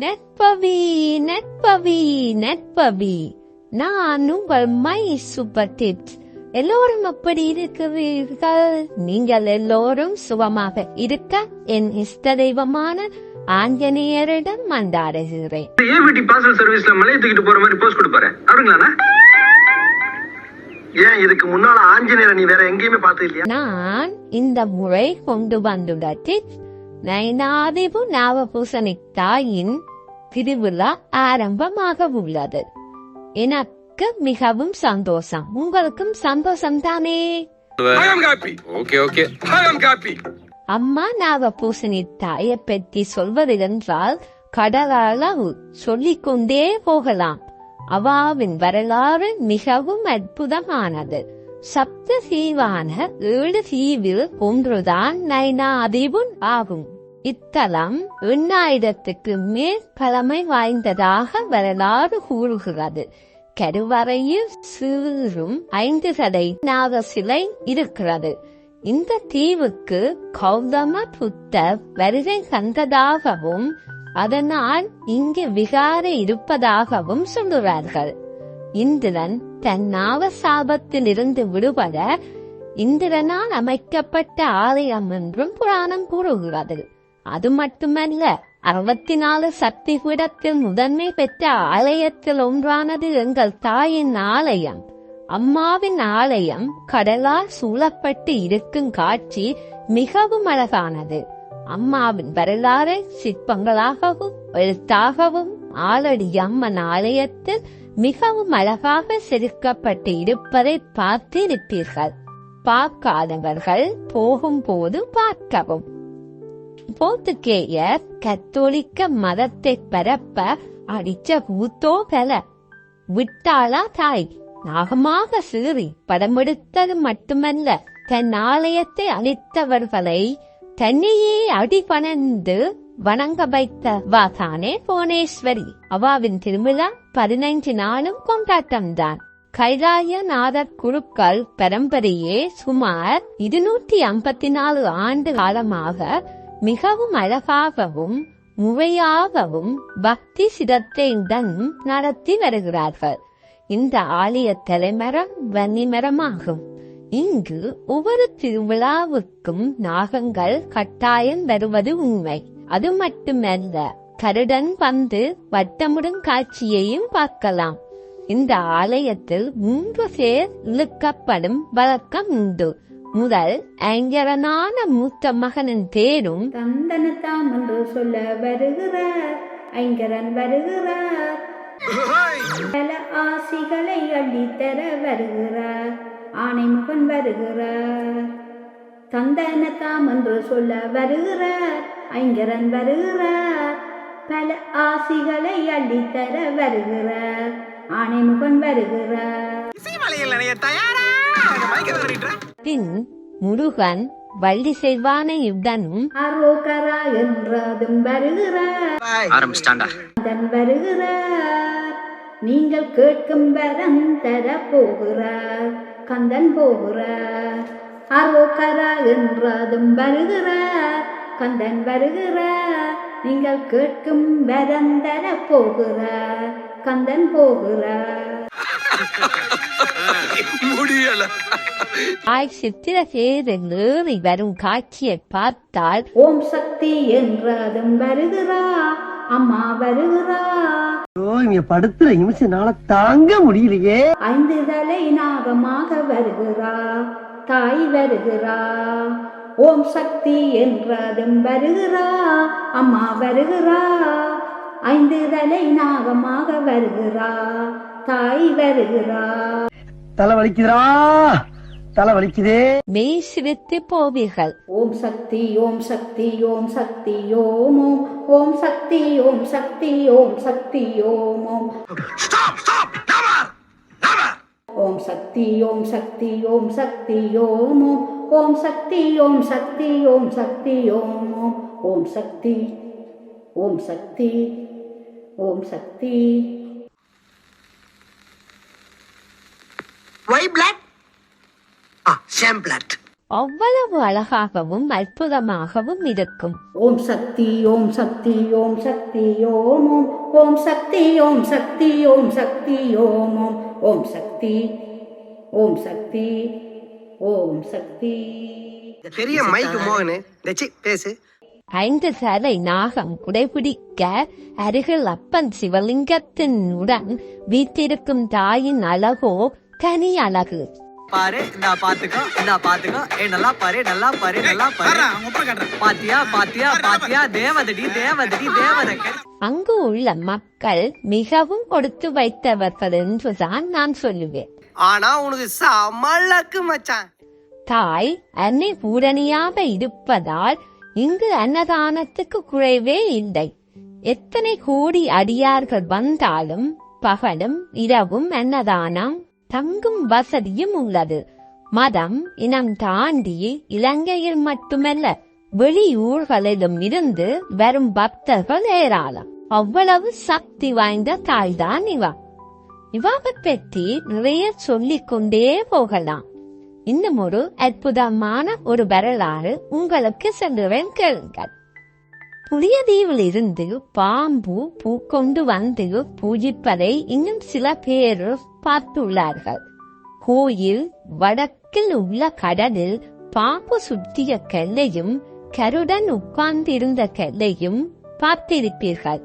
நெற்பவி நெற்பவி நெற்பவி நான் உங்கள் my super tips எல்லோரும் எப்படி இருக்கிறீர்கள்? நீங்கள் எல்லோரும் சுகமாக இருக்க என் இஷ்ட தெய்வமான ஆஞ்சநேயரிடம் மன்றாடுகிறேன். ஏவிடி பார்சல் சர்வீஸ்ல மலையை தூக்கிட்டு போற மாதிரி போஸ்ட் கொடுப்பாரு. அவருங்களாண்ணா ஏன் இதுக்கு முன்னால ஆஞ்சநேயரை நீ வேற எங்கேயுமே பார்த்தது இல்லையா நான் இந்த முறை கொண்டு வந்துள்ள டிப்ஸ் நயனாதிபு நாவபூசணிக் தாயின் திருவிழா ஆரம்பமாக உள்ளது எனக்கு மிகவும் சந்தோஷம். உங்களுக்கும் சந்தோஷம் தானே. அம்மா நாகபூசணி தாயை பற்றி சொல்வதென்றால் கடலளவு சொல்லிக் கொண்டே போகலாம். அவாவின் வரலாறு மிகவும் அற்புதமானது. சப்த தீவான ஏழு தீவில் ஒன்றுதான் நைனாதிபுன் ஆகும். இத்தலம் எண்ணாயிரத்துக்கு மேல் பழமை வாய்ந்ததாக வரலாறு கூறுகிறது. கருவறையில் சிறும் ஐந்து சதை நாக சிலை இருக்கிறது. இந்த தீவுக்கு கௌதம புத்தர் வருகை தந்ததாகவும் அதனால் இங்கு விகாரை இருப்பதாகவும் சொல்கிறார்கள் இந்திரன் தன் நாவசாபத்தில் இருந்து விடுபட இந்திரனால் அமைக்கப்பட்ட ஆலயம் என்றும் புராணம் கூறுகிறது. அது மட்டுமல்ல அறுபத்தி நாலு சக்தி பீடத்தில் முதன்மை பெற்ற ஆலயத்தில் ஒன்றானது எங்கள் தாயின் ஆலயம். அம்மாவின் ஆலயம் கடலால் சூழப்பட்டு இருக்கும் காட்சி மிகவும் அழகானது. அம்மாவின் வரலாறு சிற்பங்களாகவும் எழுத்தாகவும் ஆலடி அம்மன் ஆலயத்தில் மிகவும் அழகாக செதுக்கப்பட்டு இருப்பதை பார்த்திருப்பீர்கள். பார்க்காதவர்கள் போகும்போது பார்க்கவும். போர்த்துகேயர் கத்தோலிக்க மதத்தை பரப்ப அடிச்ச பூத்தோ பல. விட்டாளா தாய் நாகமாக சீறி படமெடுத்தது மட்டுமல்ல தன் ஆலயத்தை அளித்தவர்களை தன்னையே அடிபணந்து வணங்க வைத்த வாதானே புவனேஸ்வரி. அவாவின் திருவிழா பதினைஞ்சு நாளும் கொண்டாட்டம்தான். கைலாயநாதர் குழுக்கள் பரம்பரையே சுமார் இருநூற்றி ஐம்பத்தி நாலு ஆண்டு காலமாக மிகவும் அழகாகவும் முறையாகவும் பக்தி சிரத்தையுடன் நடத்தி வருகிறார்கள். இந்த ஆலய தலைமரம் வன்னிமரமாகும். இங்கு ஒவ்வொரு திருவிழாவுக்கும் நாகங்கள் கட்டாயம் வருவது உண்மை. அது மட்டுமல்ல கருடன் வந்து வட்டமுடன் காட்சியையும் பார்க்கலாம். இந்த ஆலயத்தில் மூன்று பேர் இழுக்கப்படும் வழக்கம் உண்டு. முதல் ஐங்கரனான மூத்த மகனின் பேரும் தந்தனத்தாம் என்று சொல்ல வருகிறார் ஐங்கரன் வருகிறார் பல ஆசிகளை அள்ளித்தர வருகிறார் ஆணைமுகன் வருகிறார் தந்தனத்தாம் என்று சொல்ல வருகிறார் ஐங்கரன் வருகிறார் பல ஆசிகளை அள்ளித்தர வருகிறார் ஆணைமுகன் வருகிறார் பின் முருகன் வள்ளி செய்வானையுடனும் அரோகரா என்றதும் வருகிறார் ஆரம்பிச்சிட்டாண்டா அதன் வருகிறார். நீங்கள் கேட்கும் வரம் தர போகிறார் கந்தன் போகிறார். அரோகரா என்றதும் வருகிறார். கந்தன் வருகிறார். நீங்கள் கேட்கும் வரம் தர போகிறார் கந்தன் போகிறார். முடியல. ஆய் சித்திர ஏறி வரும் காட்சியை பார்த்தால் ஓம் சக்தி என்றதும் வருகிறா அம்மா வருகிறா. இங்க படுத்துற நிமிஷம்னால தாங்க முடியலையே. ஐந்து தலை நாகமாக வருகிறா தாய் வருகிறா. ஓம் சக்தி என்றதும் வருகிறா அம்மா வருகிறா. ஐந்து தலை நாகமாக வருகிறா. தாய் வருகிறா தலை வலிக்குதுடா தலை வலிக்குதே மெய் சிரித்து போவீர்கள் ஓம் சக்தி ஓம் சக்தி ஓம் சக்தி ஓம் ஓம் ஓம் சக்தி ஓம் சக்தி ஓம் சக்தி ஓம் ஓம் ஓம் சக்தி ஓம் சக்தி ஓம் சக்தி ஓம் ஓம் ஓம் சக்தி ஓம் சக்தி ஓம் சக்தி ஓம் ஓம் ஓம் சக்தி ஓம் சக்தி ஓம் சக்தி ஒய் பிளாக் ஆ ஷேம் பிளாட் அவ்வளவு அழகாகவும் அற்புதமாகவும் இருக்கும். ஓம் சக்தி ஓம் சக்தி ஓம் சக்தி ஓம் ஓம் ஓம் சக்தி ஓம் சக்தி ஓம் சக்தி ஓம் ஓம் ஓம் சக்தி ஓம் சக்தி ஓம் சக்தி. பெரிய மைக் மோகனு பேசு. ஐந்து தலை நாகம் குடைபிடிக்க அருகில் அப்பன் சிவலிங்கத்தின் உடன் வீட்டிருக்கும் தாயின் அழகோ தனி அழகு பாரு இந்தா பாத்துக்கோ இந்தா பாத்துக்கோ. ஏ நல்லா பாரு நல்லா பாரு நல்லா பாரு. பாத்தியா பாத்தியா பாத்தியா தேவதடி தேவதடி தேவதை அங்கு உள்ள மக்கள் மிகவும் கொடுத்து வைத்தவர்கள் என்றுதான் நான் சொல்லுவேன். ஆனா உனக்கு சமலக்கு மச்சான். தாய் அன்னை பூரணியாக இருப்பதால் இங்கு அன்னதானத்துக்கு குறைவே இல்லை. எத்தனை கோடி அடியார்கள் வந்தாலும் பகலும் இரவும் அன்னதானம் தங்கும் வசதியும் உள்ளது. மதம் இனம் தாண்டி இலங்கையில் மட்டுமல்ல வெளியூர்களிலும் இருந்து வரும் பக்தர்கள் ஏராளம். அவ்வளவு சக்தி வாய்ந்த தாய்தான் இவா. இவாவை பற்றி நிறைய சொல்லிக் கொண்டே போகலாம். இன்னும் ஒரு அற்புதமான ஒரு வரலாறு உங்களுக்கு செல்லுவேன் கேளுங்கள். புளியதீவில் இருந்து பாம்பு பூ கொண்டு வந்து பூஜிப்பதை இன்னும் சில பேர் பார்த்துள்ளார்கள். கோயில் வடக்கில் உள்ள கடலில் பாம்பு சுற்றிய கல்லையும் கருடன் உட்கார்ந்திருந்த கல்லையும் பார்த்திருப்பீர்கள்.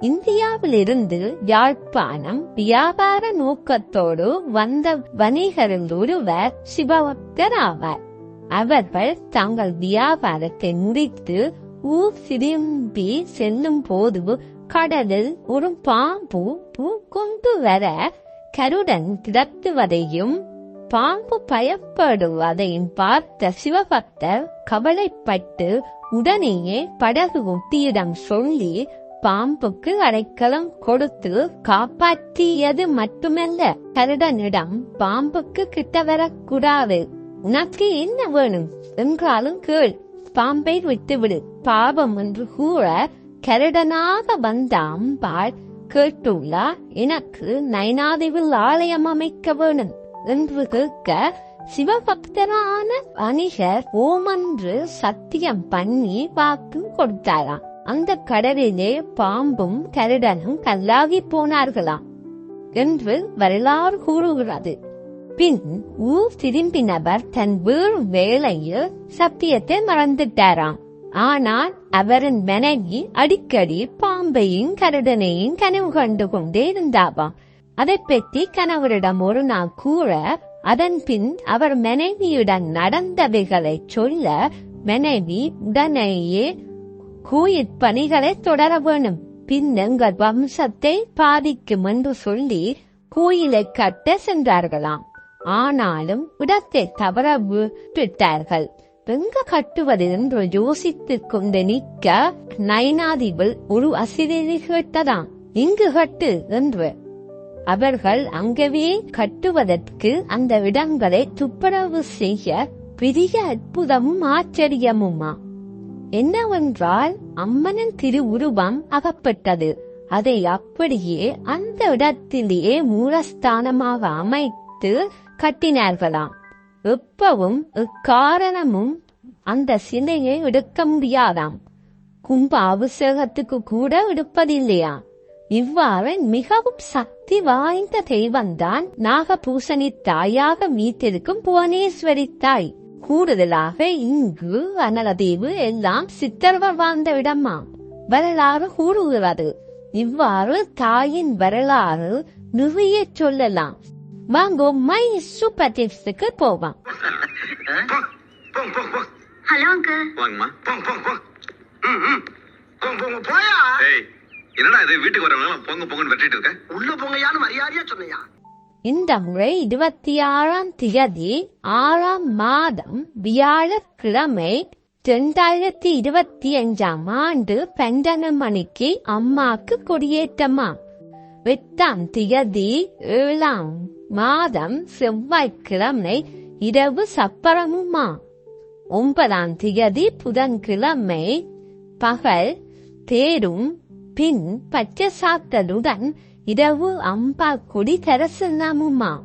இந்தியாவிலிருந்து யாழ்ப்பாணம் வியாபார நோக்கத்தோடு வந்த வணிகரில் ஒருவர் சிவபக்தர் ஆவார். அவர்கள் தங்கள் வியாபாரத்தை முடித்து ஊர் திரும்பி செல்லும் போது கடலில் ஒரு பாம்பு பூ கொண்டு வர கருடன் திரத்துவதையும் பாம்பு பயப்படுவதையும் பார்த்த சிவபக்தர் கவலைப்பட்டு உடனேயே படகு ஒட்டியிடம் சொல்லி பாம்புக்கு அடைக்கலம் கொடுத்து காப்பாற்றியது மட்டுமல்ல கருடனிடம் பாம்புக்கு கிட்ட வரக்கூடாது. உனக்கு என்ன வேணும்? என்றாலும் கேள். பாம்பை விட்டுவிடு. பாபம் என்று கூற கருடனாக வந்த அம்பாள் கேட்டுள்ளார் எனக்கு நயனாதேவில் ஆலயம் அமைக்க வேணும் என்று கேட்க சிவபக்தரான வணிகர் ஓமன்று சத்தியம் பண்ணி வாக்கு கொடுத்தாராம். அந்த கடலிலே பாம்பும் கருடனும் கல்லாகி போனார்களாம் என்று வரலாறு கூறுகிறது. பின் ஊர் திரும்பினவர் தன் வேறு வேலையில் சத்தியத்தை மறந்துட்டாராம். ஆனால் அவரின் மனைவி அடிக்கடி பாம்பையும் கருடனையும் கனவு கண்டு கொண்டே இருந்தாவாம். அதை பற்றி கணவரிடம் ஒரு நாள் கூற அதன் பின் அவர் மனைவியுடன் நடந்தவைகளை சொல்ல மனைவி உடனேயே கோயில் பணிகளை தொடர வேணும். பின் எங்கள் வம்சத்தை பாதிக்கும் என்று சொல்லி கோயிலை கட்ட சென்றார்களாம். ஆனாலும் இடத்தை தவற விட்டுட்டார்கள் எங்க கட்டுவது என்று யோசித்துக் கொண்டு நிற்க நயனாதிபல் ஒரு அசிரியை கேட்டதாம். இங்கு கட்டு என்று. அவர்கள் அங்கவே கட்டுவதற்கு அந்த இடங்களை துப்புரவு செய்ய பெரிய அற்புதமும் ஆச்சரியமுமா. என்னவென்றால் அம்மனின் திருவுருவம் அகப்பட்டது. அதை அப்படியே அந்த இடத்திலேயே மூலஸ்தானமாக அமைத்து கட்டினார்களாம். எப்பவும் இக்காரணமும் அந்த சிலையை எடுக்க முடியாதாம். கும்ப அபிஷேகத்துக்கு கூட எடுப்பதில்லையா? இவ்வாறு மிகவும் சக்தி வாய்ந்த தெய்வம்தான் நாகபூசணி தாயாக மீட்டிருக்கும் புவனேஸ்வரி தாய். கூடுதலாக இங்கு அனலதீவு எல்லாம் சித்தர்வர் வாழ்ந்த இடமா வரலாறு கூறுகிறது. இவ்வாறு தாயின் வரலாறு நிறைய சொல்லலாம். வாங்கோ மை சூப்பர் டிப்ஸுக்கு போவாம். ஹலோ அங்கிள் வாங்கம்மா. போங்க போங்க போங்க. ம் ம். போங்க போங்க போயா? ஏய் என்னடா இது? வீட்டுக்கு வரவங்க பொங்க பொங்கன்னு வெட்டிட்டு இருக்க. உள்ள போங்கயான்னு மரியாதையா சொன்னையா? இந்த முறை இருபத்தி ஆறாம் தேதி ஆறாம் மாதம் வியாழக்கிழமை இரண்டாயிரத்தி இருபத்தி அஞ்சாம் ஆண்டு பன்னெண்டு மணிக்கு அம்மாக்கு கொடியேற்றமா. எட்டாம் தேதி ஏழாம் மாதம் செவ்வாய்க்கிழமை இரவு சப்பரமுமா. ஒன்பதாம் திகதி புதன்கிழமை. பகல் தேரும் பின் பச்சசாத்தலுடன் இரவு அம்பா கொடி தரிசனமுமா.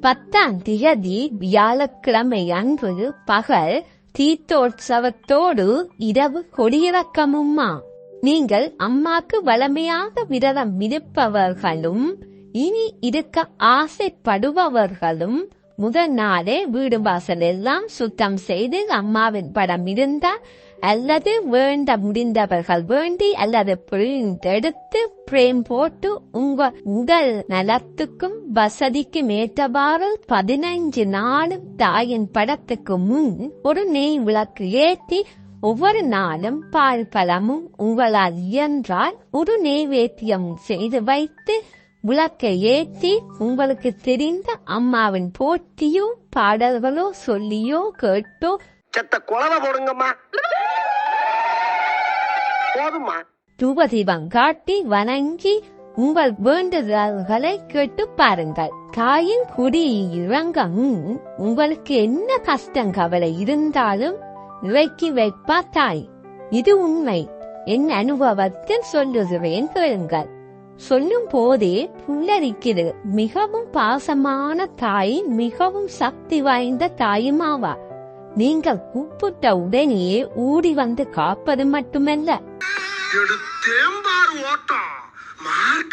பத்தாம் திகதி வியாழக்கிழமை அன்று பகல் தீர்த்தோற்சவத்தோடு இரவு கொடியிறக்கமுமா. நீங்கள் அம்மாக்கு வளமையாக விரதம் இருப்பவர்களும் இனி இருக்க ஆசைப்படுபவர்களும் முதல் நாளே வீடு வாசல் எல்லாம் சுத்தம் செய்து அம்மாவின் படம் இருந்தால் அல்லது வேண்ட முடிந்தவர்கள் வேண்டி அல்லது எடுத்து பிரேம் போட்டு உங்க உடல் நலத்துக்கும் வசதிக்கும் ஏற்றவாறு பதினைஞ்சு நாளும் தாயின் படத்துக்கு முன் ஒரு நெய் விளக்கு ஏற்றி ஒவ்வொரு நாளும் பால் பழமும் உங்களால் இயன்றால் ஒரு நெய்வேத்தியம் செய்து வைத்து விளக்கை ஏற்றி உங்களுக்கு தெரிந்த அம்மாவின் போட்டியோ பாடல்களோ சொல்லியோ கேட்டோ. செத்த குழவை போடுங்கம்மா. போதுமா தூபதீபம் காட்டி வணங்கி உங்கள் வேண்டுதல்களை கேட்டு பாருங்கள். தாயின் குடி இறங்கம். உங்களுக்கு என்ன கஷ்டம் கவலை இருந்தாலும் இறக்கி வைப்பா தாய். இது உண்மை. என் அனுபவத்தில் சொல்லுகிறேன் கேளுங்கள். சொல்லும் போதே புல்லரிக்கிறது மிகவும் பாசமான தாய் மிகவும் சக்தி வாய்ந்த தாயுமாவா? நீங்கள் கூப்பிட்ட உடனேயே ஊடி வந்து காப்பது மட்டுமல்ல. ஓட்டம். நான்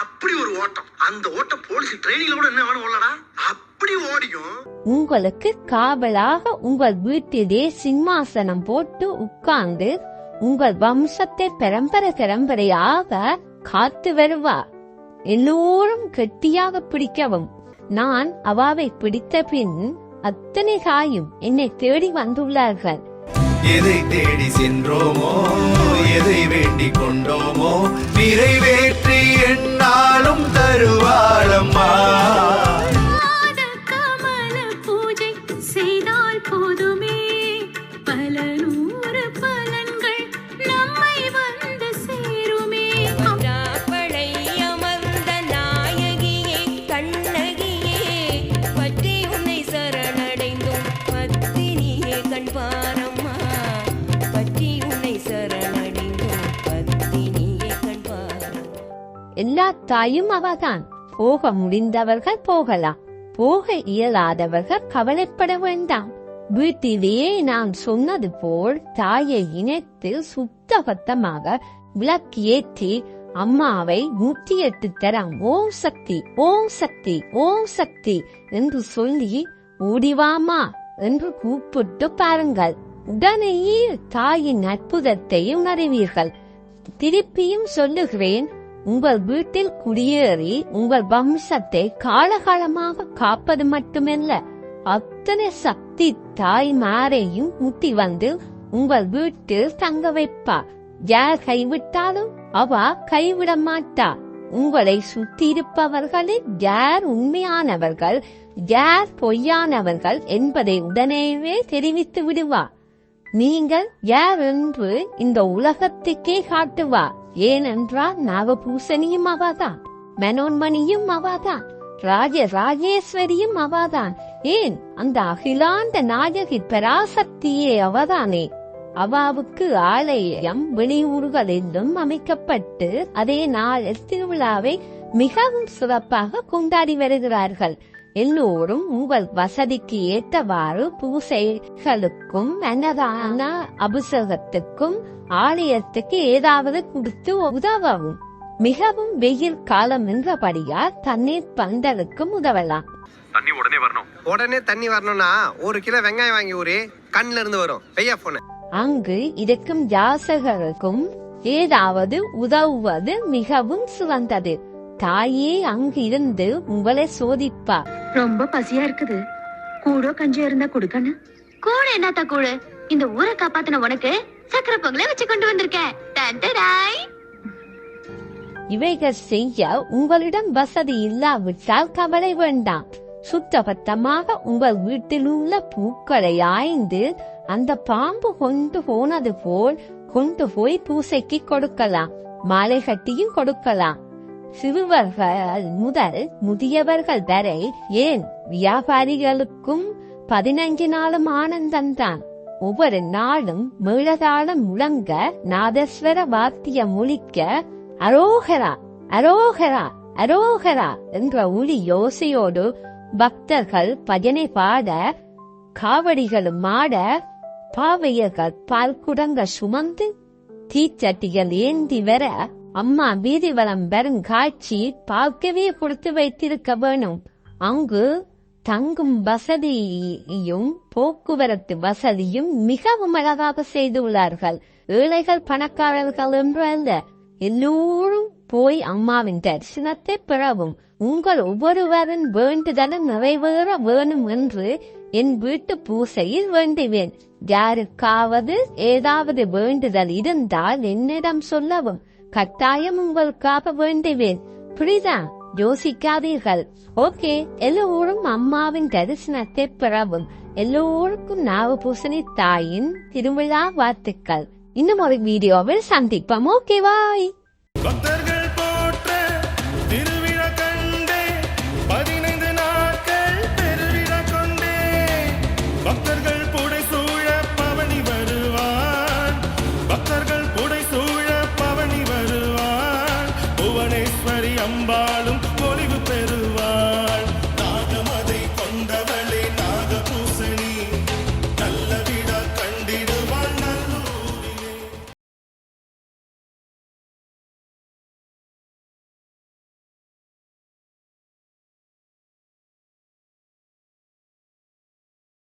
அப்படி ஒரு ஓட்டம். அந்த ஓட்டம் போலீஸ் ட்ரைனிங்ல கூட என்ன வேணும் ஓடலடா அப்படி ஓடியும். உங்களுக்கு காவலாக உங்கள் வீட்டிலே சிம்மாசனம் போட்டு உட்கார்ந்து உங்கள் வம்சத்தை பரம்பரை பரம்பரையாக காத்து வருவா எல்லோரும் கெட்டியாக பிடிக்கவும். நான் அவாவை பிடித்த பின் அத்தனை காயும் என்னை தேடி வந்துள்ளார்கள். எதை தேடி சென்றோமோ எதை வேண்டிக் கொண்டோமோ விரைவில் எல்லா தாயும் அவதான். போக முடிந்தவர்கள் போகலாம். போக இயலாதவர்கள் கவலைப்பட வேண்டாம். வீட்டிலேயே நான் சொன்னது போல் தாயை இணைத்து சுத்தபத்தமாக விளக்கு ஏற்றி அம்மாவை நூற்றி எட்டு தரம் ஓம் சக்தி ஓம் சக்தி ஓம் சக்தி என்று சொல்லி ஓடிவாமா என்று கூப்பிட்டு பாருங்கள். உடனேயே தாயின் அற்புதத்தை உணருவீர்கள். திருப்பியும் சொல்லுகிறேன் உங்கள் வீட்டில் குடியேறி உங்கள் வம்சத்தை காலகாலமாக காப்பது மட்டுமல்ல அத்தனை சக்தி தாய்மாரையும் முட்டி வந்து உங்கள் வீட்டில் தங்க வைப்பா. யார் கைவிட்டாலும் அவ கைவிட மாட்டா. உங்களை சுத்தி இருப்பவர்களில் யார் உண்மையானவர்கள் யார் பொய்யானவர்கள் என்பதை உடனேவே தெரிவித்து விடுவா. நீங்கள் யார் என்று இந்த உலகத்துக்கே காட்டுவா. ஏனென்றால் நாகபூசணியும் அவாதான் மனோன்மணியும் அவாதான் ராஜ ராஜேஸ்வரியும் அவாதான். ஏன்? அந்த அகிலாண்ட நாயகி பராசக்தியே அவதானே. அவாவுக்கு ஆலயம் வெளியூர்களிலும் அமைக்கப்பட்டு அதே நாளில் திருவிழாவை மிகவும் சிறப்பாக கொண்டாடி வருகிறார்கள். எல்லோரும் உங்கள் வசதிக்கு ஏற்றவாறு பூசைகளுக்கும் அன்னதான அபிஷேகத்துக்கும் ஆலயத்துக்கு ஏதாவது கொடுத்து உதவவும். மிகவும் வெயில் காலம் என்றபடியால் தண்ணீர் பந்தலுக்கும் உதவலாம். தண்ணி உடனே வரணும். உடனே தண்ணி வரணும்னா ஒரு கிலோ வெங்காயம் வாங்கி ஊரே கண்ணுல இருந்து வரும். பெய்யா போன அங்கு இருக்கும் யாசகருக்கும் ஏதாவது உதவுவது மிகவும் சிறந்தது. தாயே அங்கு இருந்து உங்களை சோதிப்பா. ரொம்ப பசியா இருக்குது. கூடோ கஞ்சியா இருந்தா கொடுக்கணும் கூட என்னத்த கூடு இந்த ஊரை காப்பாத்தின உனக்கு சக்கரை பொங்கலை வச்சு கொண்டு வந்திருக்கேன். இவைகள் செய்ய உங்களிடம் வசதி இல்லாவிட்டால் கவலை வேண்டாம். சுத்தபத்தமாக உங்கள் வீட்டில் உள்ள பூக்களை ஆய்ந்து அந்த பாம்பு கொண்டு போனது போல் கொண்டு போய் பூசைக்கு கொடுக்கலாம். மாலை கட்டியும் கொடுக்கலாம். சிறுவர்கள் முதல் முதியவர்கள் வரை ஏன் வியாபாரிகளுக்கும் பதினைஞ்சு நாளும் ஆனந்தம்தான் ஒவ்வொரு நாளும் மேளதாளம் முழங்க நாதஸ்வர வாத்தியம் முழிக்க அரோகரா அரோகரா அரோகரா என்ற ஒளி யோசையோடு பக்தர்கள் பஜனை பாட காவடிகளும் மாட பாவையர்கள் பால் குடங்க சுமந்து தீச்சட்டிகள் ஏந்தி வர அம்மா வீதி வலம் பெறும் காட்சி பார்க்கவே கொடுத்து வைத்திருக்க வேணும். அங்கு தங்கும் வசதியும் போக்குவரத்து வசதியும் மிகவும் அழகாக செய்துள்ளார்கள். ஏழைகள் பணக்காரர்கள் என்று அல்ல எல்லோரும் போய் அம்மாவின் தரிசனத்தை பெறவும் உங்கள் ஒவ்வொருவரின் வேண்டுதலும் நிறைவேற வேணும் என்று என் வீட்டு பூசையில் வேண்டுவேன். யாருக்காவது ஏதாவது வேண்டுதல் இருந்தால் என்னிடம் சொல்லவும் கட்டாயம் உங்களுக்காக வேண்டுவேன். புரிதா? யோசிக்காதீர்கள். ஓகே எல்லோரும் அம்மாவின் தரிசனத்தை பெறவும். எல்லோருக்கும் நாகபூசணி தாயின் திருவிழா வாழ்த்துக்கள். இன்னும் ஒரு வீடியோவில் சந்திப்போம். Okay bye.